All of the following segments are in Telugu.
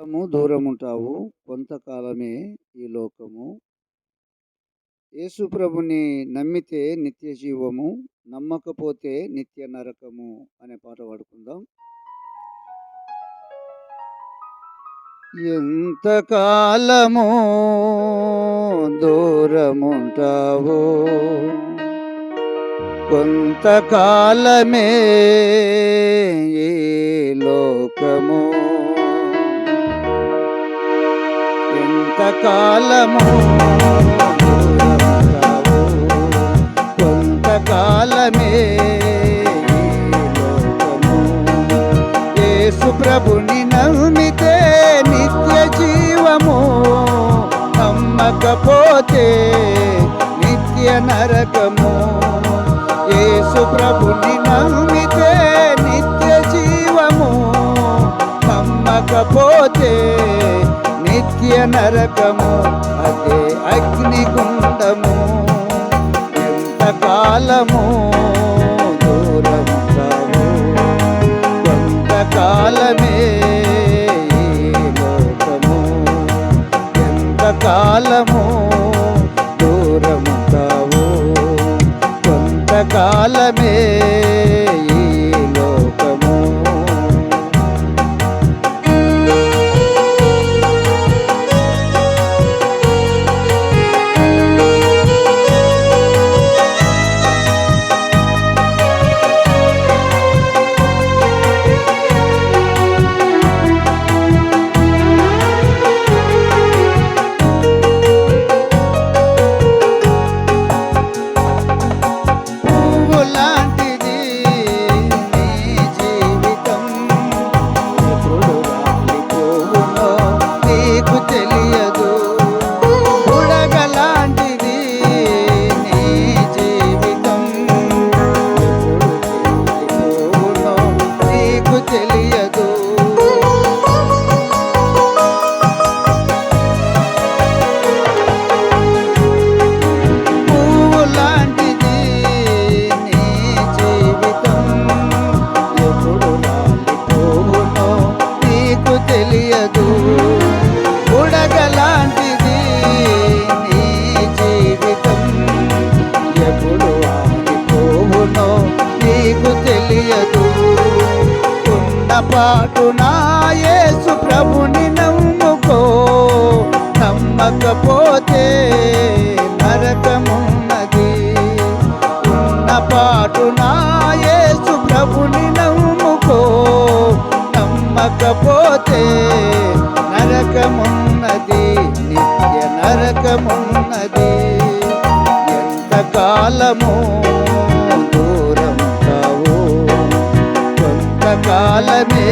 లోకము దూరముంటావు. కొంతకాలమే ఈ లోకము. యేసు ప్రభుని నమ్మితే నిత్య జీవము నమ్మకపోతే నిత్య నరకము అనే పాట పాడుకుందాం. ఎంతకాలము దూరముంటావో కొంతకాలమే ఈ లోకము. ఎంతకాలము దూరముంటావో కొంతకాలమే ఈ యేసు ప్రభుని నమ్మితే నిత్య జీవము నమ్మకపోతే నిత్య నరకము. యేసు ప్రభుని నమ్మితే నిత్య జీవము నమ్మకపోతే నిత్య నరకము అదే అగ్నిగుండము. ఎంతకాలము దూరముంటావు కొంతకాలమే ఈ లోకము. ఎంతకాలము దూరముంటావు కొంతకాలమే పాటు నా యేసు ప్రభుని నమ్ముకో. నమ్మకపోతే నరకమున్నది. ఉన్నపాటు నా యేసు ప్రభుని నమ్ముకో. నమ్మకపోతే నరకమున్నది. నిత్య నరకమున్నది కొంతకాలమే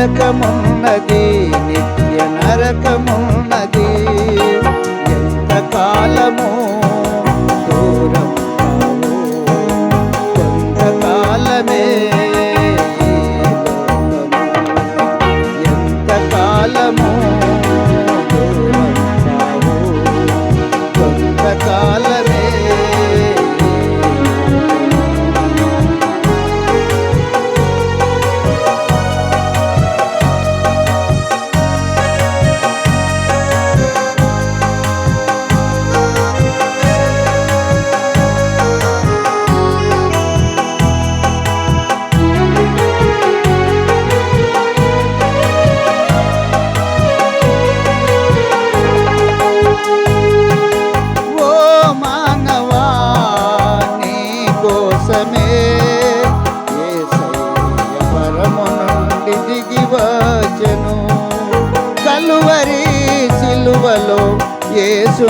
నరకమున్నది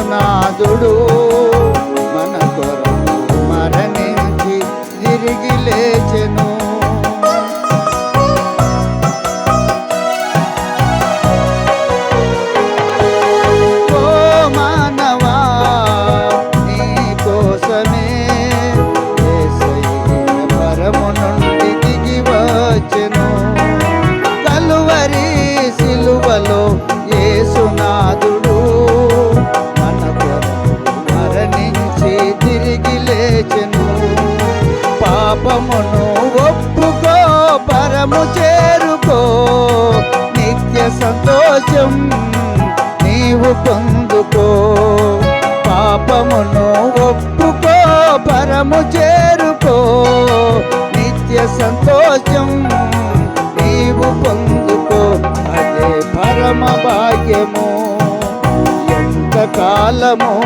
నాథుడు పాపమును ఒప్పుకో పరము చేరుకో. నిత్య సంతోషం నీవు పొందుకో. పాపమును ఒప్పుకో పరము చేరుకో. నిత్య సంతోషం నీవు పొందుకో. అదే పరమ భాగ్యము. ఎంత కాలమో.